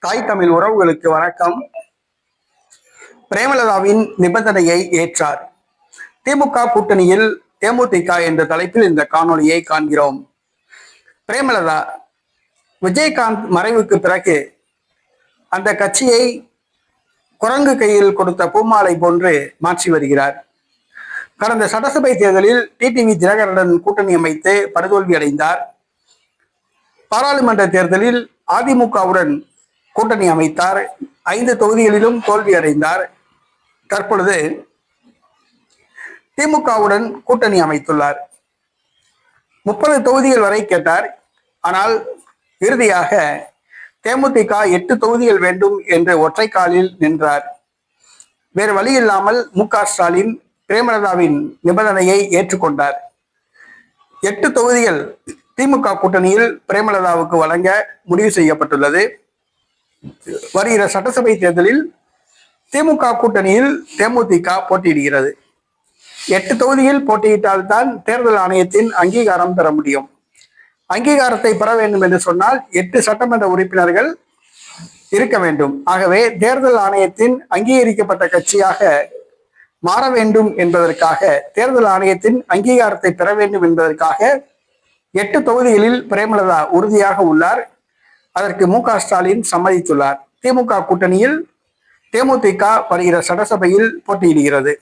தாய் தமிழ் உறவுகளுக்கு வணக்கம். பிரேமலதாவின் நிபந்தனையை ஏற்றார். திமுக கூட்டணியில் தேமுதிக என்ற தலைப்பில் இந்த காணொளியை காண்கிறோம். பிரேமலதா விஜயகாந்த் மறைவுக்கு பிறகு அந்த கட்சியை குரங்கு கையில் கொடுத்த பூமாலை போன்று மாற்றி வருகிறார். கடந்த சட்டசபை தேர்தலில் டிடிவி தினகரனுடன் கூட்டணி அமைத்து படுதோல்வி அடைந்தார் பாராளுமன்ற தேர்தலில் அதிமுகவுடன் கூட்டணி அமைத்தார். ஐந்து தொகுதிகளிலும் தோல்வி அடைந்தார். தற்பொழுது திமுகவுடன் கூட்டணி அமைத்துள்ளார். முப்பது தொகுதிகள் வரை கேட்டார். ஆனால் இறுதியாக தேமுதிக எட்டு தொகுதிகள் வேண்டும் என்று ஒற்றை காலில் நின்றார். வேறு வழி இல்லாமல் மு க ஸ்டாலின் பிரேமலதாவின் நிபந்தனையை ஏற்றுக்கொண்டார். எட்டு தொகுதிகள் திமுக கூட்டணியில் பிரேமலதாவுக்கு வழங்க முடிவு செய்யப்பட்டுள்ளது. வருகிற சட்டசபை தேர்தலில் திமுக கூட்டணியில் தேமுதிக போட்டியிடுகிறது. எட்டு தொகுதியில் போட்டியிட்டால்தான் தேர்தல் ஆணையத்தின் அங்கீகாரம் பெற முடியும். அங்கீகாரத்தை பெற வேண்டும் என்று சொன்னால் எட்டு சட்டமன்ற உறுப்பினர்கள் இருக்க வேண்டும். ஆகவே தேர்தல் ஆணையத்தின் அங்கீகரிக்கப்பட்ட கட்சியாக மாற வேண்டும் என்பதற்காக தேர்தல் ஆணையத்தின் அங்கீகாரத்தை பெற வேண்டும் என்பதற்காக எட்டு தொகுதிகளில் பிரேமலதா உறுதியாக உள்ளார். அதற்கு மு க ஸ்டாலின் சம்மதித்துள்ளார். திமுக கூட்டணியில் தேமுதிக வருகிற சட்டசபையில் போட்டியிடுகிறது.